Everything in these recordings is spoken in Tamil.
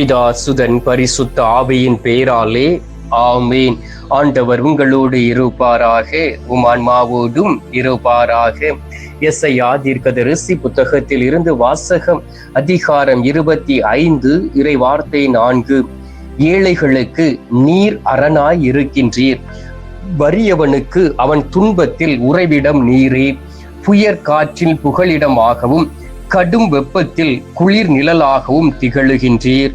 பிதா சுதன் பரிசுத்த ஆவியின் பெயராலே ஆமீன். ஆண்டவர் உங்களோடு இருப்பாராக உமான்மாவோடும் இருப்பாராக. எஸ்ஐயா தீர்க்கதரிசி புத்தகத்தில் இருந்து வாசகம் அதிகாரம் இருபத்தி ஐந்து இறை வார்த்தை நான்கு. ஏழைகளுக்கு நீர் அரணாய் இருக்கின்றீர். வறியவனுக்கு அவன் துன்பத்தில் உறைவிடம் நீரே. புயற் காற்றில் புகலிடமாகவும் கடும் வெப்பத்தில் குளிர் நிழலாகவும் திகழுகின்றீர்.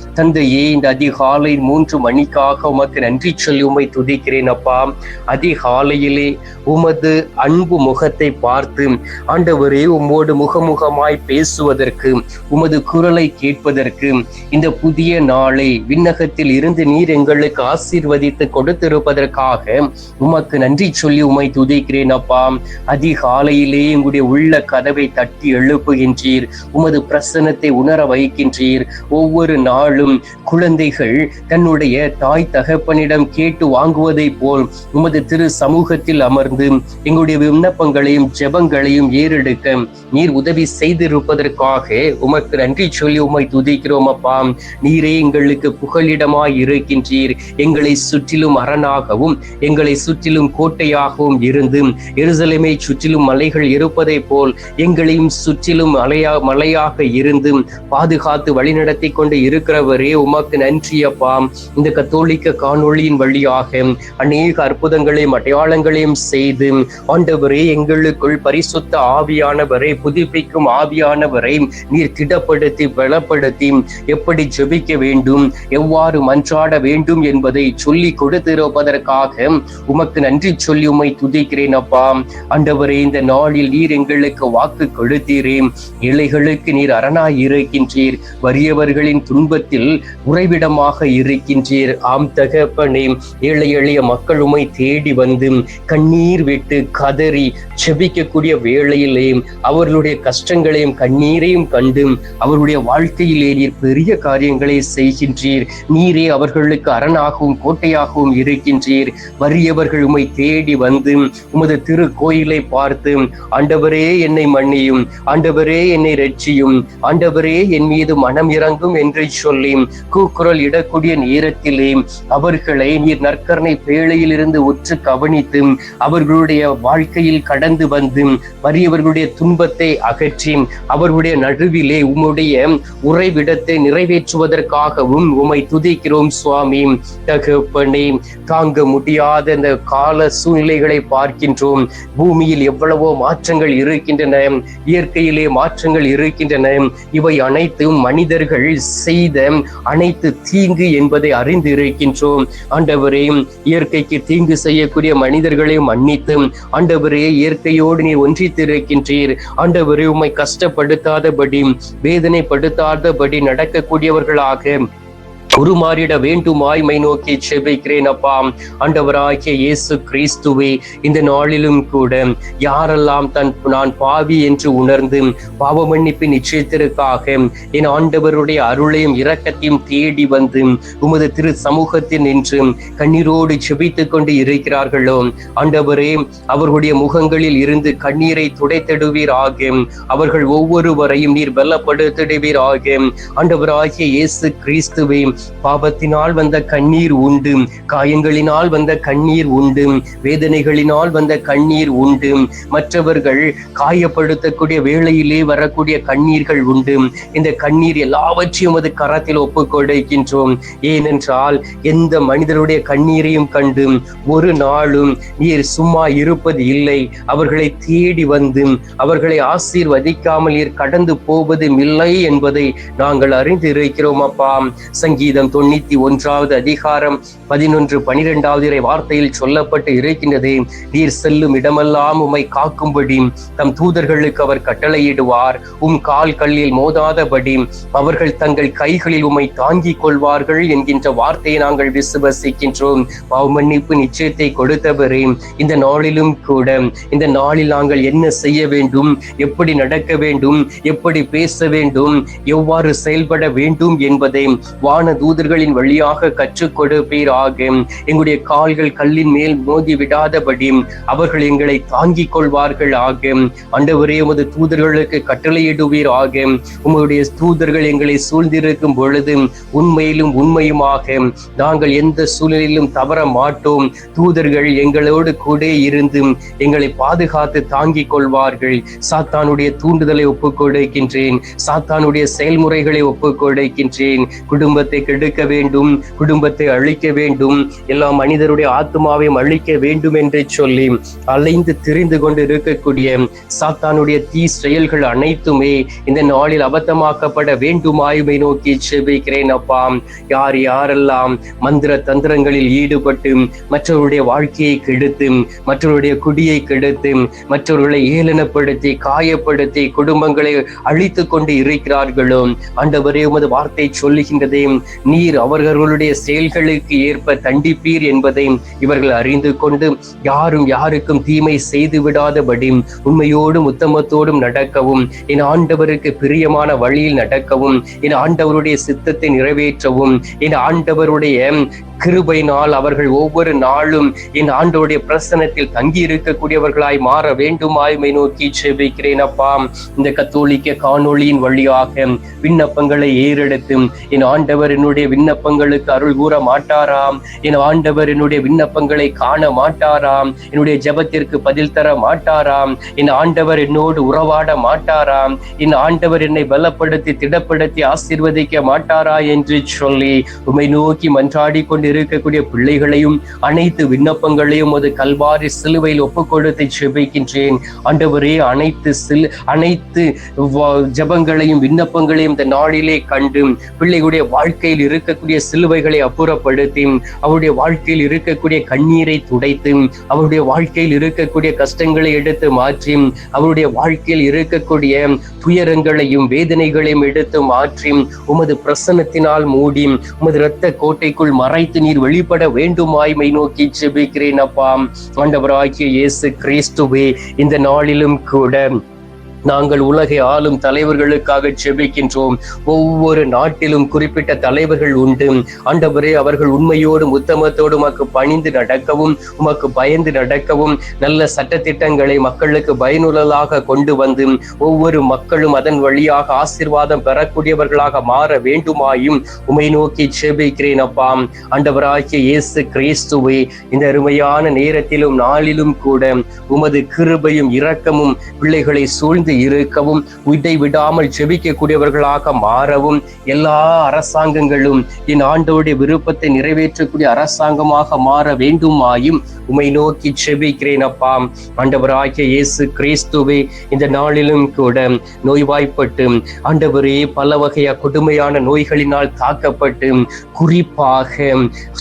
தந்தையே இந்த அதிகாலை மூன்று மணிக்காக உமக்கு நன்றி சொல்லி உமை துதிக்கிறேன் அப்பா. அதிகாலையிலே உமது அன்பு முகத்தை பார்த்து ஆண்டவரே உம்மோடு முகமுகமாய் பேசுவதற்கு உமது குரலை கேட்பதற்கு இந்த புதிய நாளை விண்ணகத்தில் இருந்து நீர் எங்களுக்கு ஆசீர்வதித்து கொடுத்திருப்பதற்காக உமக்கு நன்றி சொல்லி உமை துதிக்கிறேன் அப்பா. அதிகாலையிலே எங்களுடைய உள்ள கதவை தட்டி எழுப்புகின்றீர் உமது பிரசனத்தை உணர வைக்கின்றீர். ஒவ்வொரு நாளும் குழந்தைகள் தன்னுடைய தாய் தகப்பனிடம் கேட்டு வாங்குவதை போல் உமது திரு சமூகத்தில் அமர்ந்து எங்களுடைய விண்ணப்பங்களையும் ஜெபங்களையும் ஏறெடுக்க நீர் உதவி செய்திருப்பதற்காக உமக்கு நன்றி சொல்லி உமை துதிக்கிறோம் அப்பா. நீரே எங்களுக்கு புகலிடமாய் இருக்கின்றீர். எங்களை சுற்றிலும் அரணாகவும் எங்களை சுற்றிலும் கோட்டையாகவும் இருந்து எருசலேமை சுற்றிலும் மலைகள் இருப்பதை போல் எங்களையும் சுற்றிலும் மலையா மலையாக இருந்து பாதுகாத்து வழிநடத்தி கொண்டு ஆண்டவரே உமக்கு நன்றி அப்பா. இந்த கத்தோலிக்க காணொளியின் வழியாக அநேக அற்புதங்களையும் அடையாளங்களையும் செய்து ஆண்டவரே எங்களுக்குள் பரிசுத்த ஆவியானவரை புதுப்பிக்கும் ஆவியானவரை நீர் திடப்படுத்தி பலப்படுத்தி எப்படி ஜெபிக்க வேண்டும் எவ்வாறு மன்றாட வேண்டும் என்பதை சொல்லி கொடுத்திருப்பதற்காக உமக்கு நன்றி சொல்லி உமை துதிக்கிறேன் அப்பா. ஆண்டவரே இந்த நாளில் நீர் எங்களுக்கு வாக்கு கொடுத்தீரே. ஏழைகளுக்கு நீர் அரணாய் இருக்கின்றீர். வறியவர்களின் துன்பத்தில் உறைவிடமாக இருக்கின்றீர். ஆம் தகப்பனே ஏழை எளிய மக்கள் உமை தேடி வந்து கண்ணீர் விட்டு கதறி செபிக்கக்கூடிய வேளையிலே அவர்களுடைய கஷ்டங்களையும் கண்ணீரையும் கண்டு அவருடைய வாழ்க்கையிலே நீர் பெரிய காரியங்களை செய்கின்றீர். நீரே அவர்களுக்கு அரணாகவும் கோட்டையாகவும் இருக்கின்றீர். வறியவர்கள் உமை தேடி வந்து உமது திரு கோயிலை பார்த்து ஆண்டவரே என்னை மன்னியும் ஆண்டவரே என்னை ரட்சியும் ஆண்டவரே என் மீது மனம் இறங்கும் என்று சொல்லி கூக்குரல் இடக்கூடிய நேரத்திலே அவர்களை நீர் நற்கரணை பேழையிலிருந்து உற்று கவனித்து அவர்களுடைய வாழ்க்கையில் கடந்து வந்து வறியவர்களுடைய துன்பத்தை அகற்றி அவர்களுடைய நடுவிலே உம்முடைய உறைவிடத்தை நிறைவேற்றுவதற்காகவும் உமை துதிக்கிறோம் சுவாமி. தகப்பனே தாங்க முடியாத இந்த கால சூழ்நிலைகளை பார்க்கின்றோம். பூமியில் எவ்வளவோ மாற்றங்கள் இருக்கின்றன இயற்கையிலே மாற்றங்கள் இருக்கின்றன. இவை அனைத்தும் மனிதர்கள் செய்த அனைத்து தீங்கு என்பதை அறிந்து இருக்கின்றோம் ஆண்டவரே இயற்கைக்கு தீங்கு செய்யக்கூடிய மனிதர்களை மன்னித்து ஆண்டவரே இயற்கையோடு நீர் ஒன்றித்திருக்கின்றீர். ஆண்டவரே உம்மை கஷ்டப்படுத்தாதபடி வேதனைப்படுத்தாதபடி நடக்கக்கூடியவர்களாக உருமாறிட வேண்டுமாய்மை நோக்கி செபிக்கிறேன் அப்பா. ஆண்டவராகிய இயேசு கிறிஸ்துவே இந்த நாளிலும் கூட யாரெல்லாம் தன் நான் பாவி என்று உணர்ந்து பாவ மன்னிப்பு நிச்சயத்திற்காக என் ஆண்டவருடைய அருளையும் இரக்கத்தையும் தேடி வந்து உமது திரு சமூகத்தில் நின்று கண்ணீரோடு செபித்துக் கொண்டு இருக்கிறார்களோ. ஆண்டவரே அவர்களுடைய முகங்களில் இருந்து கண்ணீரை துடைத்திடுவீராக. அவர்கள் ஒவ்வொருவரையும் நீர் பலப்படுத்திடுவீராக. ஆண்டவராகிய இயேசு கிறிஸ்துவே பாபத்தினால் வந்த கண்ணீர் உண்டு. காயங்களினால் வந்த கண்ணீர் உண்டு. வேதனைகளினால் வந்த கண்ணீர் உண்டு. மற்றவர்கள் காயப்படுத்தக்கூடிய வேளையிலே வரக்கூடிய கண்ணீர்கள் உண்டு. இந்த கண்ணீர் எல்லாவற்றையும் அது கரத்தில் ஒப்புக்கொடுக்கின்றோம் ஏனென்றால் எந்த மனிதருடைய கண்ணீரையும் கண்டு ஒரு நாளும் நீர் சும்மா இருப்பது இல்லை. அவர்களை தேடி வந்து அவர்களை ஆசீர்வதிக்காமல் நீர் கடந்து போவதும் இல்லை என்பதை நாங்கள் அறிந்து இருக்கிறோம் அப்பா சங்கீதம் தொண்ணூத்தி ஒன்றாவது அதிகாரம் பதினொன்று பனிரெண்டாவது இறை வார்த்தையில் சொல்லப்பட்டு இருக்கின்றது. நீர் செல்லும் இடமெல்லாம் உமை காக்கும்படி தம் தூதர்களுக்கு அவர் கட்டளையிடுவார். உம் கால் கல்லில் மோதாதபடி அவர்கள் தங்கள் கைகளில் உமை தாங்கிக் கொள்வார்கள் என்கின்ற வார்த்தையை நாங்கள் விசுவசிக்கின்றோம். மன்னிப்பு நிச்சயத்தை கொடுத்தவரே இந்த நாளிலும் கூட இந்த நாளில் நாங்கள் என்ன செய்ய வேண்டும் எப்படி நடக்க வேண்டும் எப்படி பேச வேண்டும் எவ்வாறு செயல்பட வேண்டும் என்பதை வான தூதர்களின் வழியாக கற்றுக் கொடுப்பீராக எங்களுடைய கால்கள் கல்லின் மேல் மோதி விடாதபடி அவர்கள் எங்களை தாங்கிக் கொள்வார்கள் ஆக. அண்டவரே உமது தூதர்களுக்கு கட்டளையிடுவீர் ஆக. உங்களுடைய தூதர்கள் எங்களை சூழ்ந்திருக்கும் பொழுது உண்மையிலும் உண்மையுமாக நாங்கள் எந்த சூழ்நிலையிலும் தவற மாட்டோம். தூதர்கள் எங்களோடு கூட இருந்து எங்களை பாதுகாத்து தாங்கிக் கொள்வார்கள். சாத்தானுடைய தூண்டுதலை ஒப்புக் கொடுக்கின்றேன் சாத்தானுடைய செயல்முறைகளை ஒப்புக் கொடுக்கின்றேன் குடும்பத்தை கெடுக்க வேண்டும் குடும்பத்தை அழிக்க வேண்டும் எல்லா மனிதருடைய ஆத்மாவையும் அழிக்க வேண்டும் என்று சொல்லி அலைந்து திரிந்து கொண்டு இருக்கக்கூடிய சாத்தானுடைய தீ செயல்கள் அனைத்துமே இந்த நாளில் அபத்தமாக்கப்பட வேண்டுமாயுமை நோக்கி செபிக்கிறேன் அப்பா. யார் யாரெல்லாம் மந்திர தந்திரங்களில் ஈடுபட்டு மற்றவருடைய வாழ்க்கையை கெடுத்து மற்றவருடைய குடியை கெடுத்து மற்றவர்களை ஏளனப்படுத்தி காயப்படுத்தி குடும்பங்களை அழித்து கொண்டு இருக்கிறார்களோ? ஆண்டவரே உமது வார்த்தை சொல்லுகின்றதே நீர் அவர்களுடைய செயல்களுக்கு ஏற்ப தண்டிப்பீர் என்பதை இவர்கள் அறிந்து கொண்டு யாரும் யாருக்கும் தீமை செய்து விடாதபடி உண்மையோடும் உத்தமத்தோடும் நடக்கவும் என் ஆண்டவருக்கு பிரியமான வழியில் நடக்கவும் என் ஆண்டவருடைய சித்தத்தை நிறைவேற்றவும் என் ஆண்டவருடைய கிருபையினால் அவர்கள் ஒவ்வொரு நாளும் என் ஆண்டோடைய பிரசனத்தில் தங்கி இருக்கக்கூடியவர்களாய் மாற வேண்டுமாய்மை நோக்கி செபிக்கிறேன் அப்பா. இந்த கத்தோலிக்க காணொளியின் வழியாக விண்ணப்பங்களை ஏறெடுத்து என் ஆண்டவர் என்னுடைய விண்ணப்பங்களுக்கு அருள் கூற மாட்டாராம். என் ஆண்டவர் என்னுடைய விண்ணப்பங்களை காண மாட்டாராம். என்னுடைய ஜெபத்திற்கு பதில் தர மாட்டாராம். என் ஆண்டவர் என்னோடு உறவாட மாட்டாராம். என் ஆண்டவர் என்னை பலப்படுத்தி திடப்படுத்தி ஆசீர்வதிக்க மாட்டாரா என்று சொல்லி உமை நோக்கி மன்றாடி கொண்டு இருக்கக்கூடிய பிள்ளைகளையும் அனைத்து விண்ணப்பங்களையும் அது கல்வாரி சிலுவையில் ஒப்புக் கொடுத்து செபிக்கின்றேன் ஆண்டவரே அனைத்து சில் அனைத்து ஜபங்களையும் விண்ணப்பங்களையும் இந்த நாளிலே கண்டு பிள்ளைகளுடைய வாழ்க்கையில் இருக்கக்கூடிய சிலுவைகளை அப்புறப்படுத்தி அவருடைய வாழ்க்கையில் இருக்கக்கூடிய கண்ணீரை துடைத்து அவருடைய வாழ்க்கையில் இருக்கக்கூடிய கஷ்டங்களை எடுத்து மாற்றி அவருடைய வாழ்க்கையில் இருக்கக்கூடிய துயரங்களையும் வேதனைகளையும் எடுத்து மாற்றி உமது பிரசனத்தினால் மூடி உமது இரத்த கோட்டைக்குள் மறைத்து நீர் வெளிப்பட வேண்டுமாய்மை நோக்கி ஜெபிக்கிறேன் அப்பாம் ஆண்டவராகிய இயேசு கிறிஸ்துவே இந்த நாளிலும் கூட நாங்கள் உலகை ஆளும் தலைவர்களுக்காக செபிக்கின்றோம். ஒவ்வொரு நாட்டிலும் குறிப்பிட்ட தலைவர்கள் உண்டு. ஆண்டவரே அவர்கள் உண்மையோடும் உத்தமத்தோடும் உமக்கு பணிந்து நடக்கவும் உமக்கு பயந்து நடக்கவும் நல்ல சட்டத்திட்டங்களை மக்களுக்கு பயனுள்ளதாக கொண்டு வந்து ஒவ்வொரு மக்களும் அதன் வழியாக ஆசிர்வாதம் பெறக்கூடியவர்களாக மாற வேண்டுமாயும் உமை நோக்கி செபிக்கிறேன் அப்பா. ஆண்டவராகிய இயேசு கிறிஸ்துவை இந்த அருமையான நேரத்திலும் நாளிலும் கூட உமது கிருபையும் இரக்கமும் பிள்ளைகளை சூழ்ந்து இருக்கவும் இதை விடாமல் செபிக்கக்கூடியவர்களாக மாறவும் எல்லா அரசாங்கங்களும் என் ஆண்டோடைய விருப்பத்தை நிறைவேற்றக்கூடிய அரசாங்கமாக மாற வேண்டுமாயும் உமை நோக்கி செபிக்கிறேன் அப்பா. ஆண்டவராகிய இயேசு கிறிஸ்துவே இந்த நாளிலும் கூட நோய்வாய்ப்பட்டு ஆண்டவரே பல வகையா கொடுமையான நோய்களினால் தாக்கப்பட்டு குறிப்பாக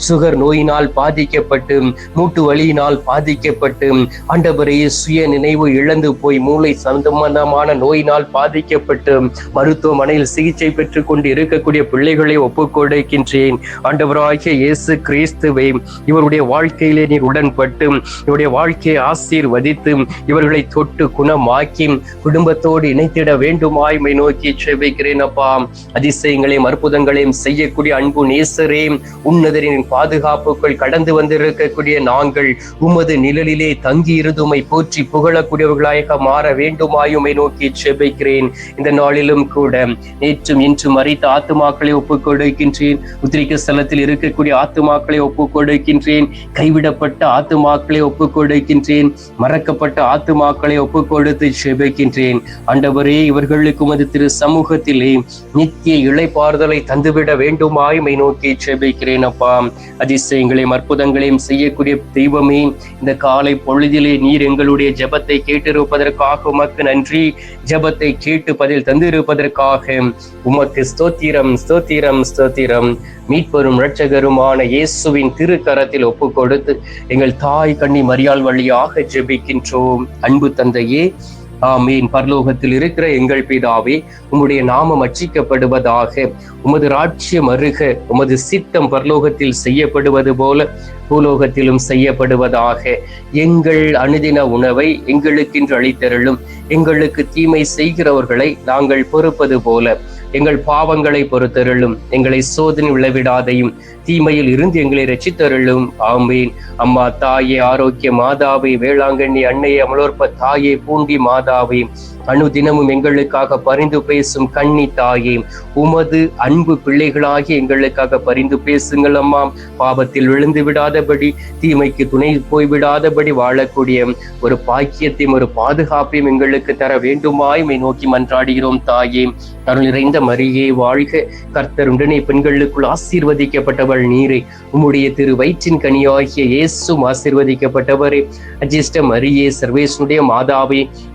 சுகர் நோயினால் பாதிக்கப்பட்டு மூட்டு வலியினால் பாதிக்கப்பட்டு ஆண்டவரே சுய நினைவு இழந்து போய் மூளை சந்தமான கடினமான நோயினால் பாதிக்கப்பட்டு மருத்துவமனையில் சிகிச்சை பெற்றுக் கொண்டு இருக்கக்கூடிய பிள்ளைகளை ஒப்புக்கொடுக்கின்றேன். ஆண்டவராகிய இயேசு கிறிஸ்துவை இவருடைய வாழ்க்கையிலே நீர் உடன்பட்டு இவருடைய வாழ்க்கையை ஆசீர்வதித்து இவர்களை தொட்டு குணமாக்கி குடும்பத்தோடு இணைத்திட வேண்டுமாய்மை நோக்கி செவிக்கிறேன் அப்பா. அதிசயங்களையும் அற்புதங்களையும் செய்யக்கூடிய அன்பு நேசரே உன்னதரின் பாதுகாப்புக்குள் கடந்து வந்திருக்கக்கூடிய நாங்கள் உமது நிழலிலே தங்கி இருந்துமை போற்றி புகழக்கூடியவர்களாக மாற வேண்டுமாயுமே உம்மை நோக்கி செபிக்கிறேன். இந்த நாளிலும் கூட நேற்றும் இன்றும் மறித்த ஆத்துமாக்களை ஒப்புக் கொடுக்கின்றேன் உத்திரிக்க ஸ்தலத்தில் இருக்கக்கூடிய ஆத்துமாக்களை ஒப்புக் கொடுக்கின்றேன் கைவிடப்பட்ட ஆத்துமாக்களை ஒப்புக் கொடுக்கின்றேன் மறக்கப்பட்ட ஆத்துமாக்களை ஒப்புக் கொடுத்து செபிக்கின்றேன். ஆண்டவரே இவர்களுக்கு உமது திரு சமூகத்திலே நித்திய இழைப்பாறுதலை தந்துவிட வேண்டுமாய்மை நோக்கி செபிக்கிறேன் அப்பா. அதிசயங்களையும் அற்புதங்களையும் செய்யக்கூடிய தெய்வமே இந்த காலை பொழுதிலே நீர் எங்களுடைய ஜெபத்தை கேட்டிருப்பதற்காக உமக்கு நன்றி. சொல்லி ஜபத்தை கேட்டு பதில் தந்திருப்பதற்காக உமக்கு ஸ்தோத்திரம் ஸ்தோத்திரம் ஸ்தோத்திரம். மீட்பெரும் இரட்சகருமான இயேசுவின் திருக்கரத்தில் ஒப்பு கொடுத்து எங்கள் தாய் கண்ணி மரியாள் வழியாக ஜெபிக்கின்றோம். அன்பு தந்தையே ஆமீன். பரலோகத்தில் இருக்கிற எங்கள் பிதாவே உம்முடைய நாமம் அச்சிக்கப்படுவதாக உமது ராட்சியம் அருக உமது சித்தம் பரலோகத்தில் செய்யப்படுவது போல பூலோகத்திலும் செய்யப்படுவதாக எங்கள் அணுதின உணவை எங்களுக்கென்று அளித்தருளும். எங்களுக்கு தீமை செய்கிறவர்களை நாங்கள் பொறுப்பது போல. எங்கள் பாவங்களை பொறுத்தருளும். எங்களை சோதனை விளைவிடாதையும் தீமையில் இருந்து எங்களை ரசித்தருளும் ஆமீன். அம்மா தாயே ஆரோக்கிய மாதாவை வேளாங்கண்ணி அன்னையை அமலோற்ப தாயே பூண்டி மாதாவை அனுதினமும் எங்களுக்காக பரிந்து பேசும் கண்ணி தாயே உமது அன்பு பிள்ளைகளாகி எங்களுக்காக பரிந்து பேசுங்கள் அம்மா. பாவத்தில் விழுந்து விடாதபடி தீமைக்கு துணை போய்விடாதபடி வாழக்கூடிய ஒரு பாக்கியத்தையும் ஒரு பாதுகாப்பையும் எங்களுக்கு தர வேண்டுமாய்மை நோக்கி மன்றாடுகிறோம் தாயே. அருள் நிறைந்த மரியே வாழ்க. கர்த்தர் உடனே பெண்களுக்குள் ஆசீர்வதிக்கப்பட்டவள் நீரை. உம்முடைய திரு வயிற்றின் கனியாகிய இயேசும் ஆசீர்வதிக்கப்பட்டவரே. அஜிஷ்ட மரியே சர்வேசனுடைய மாதாவே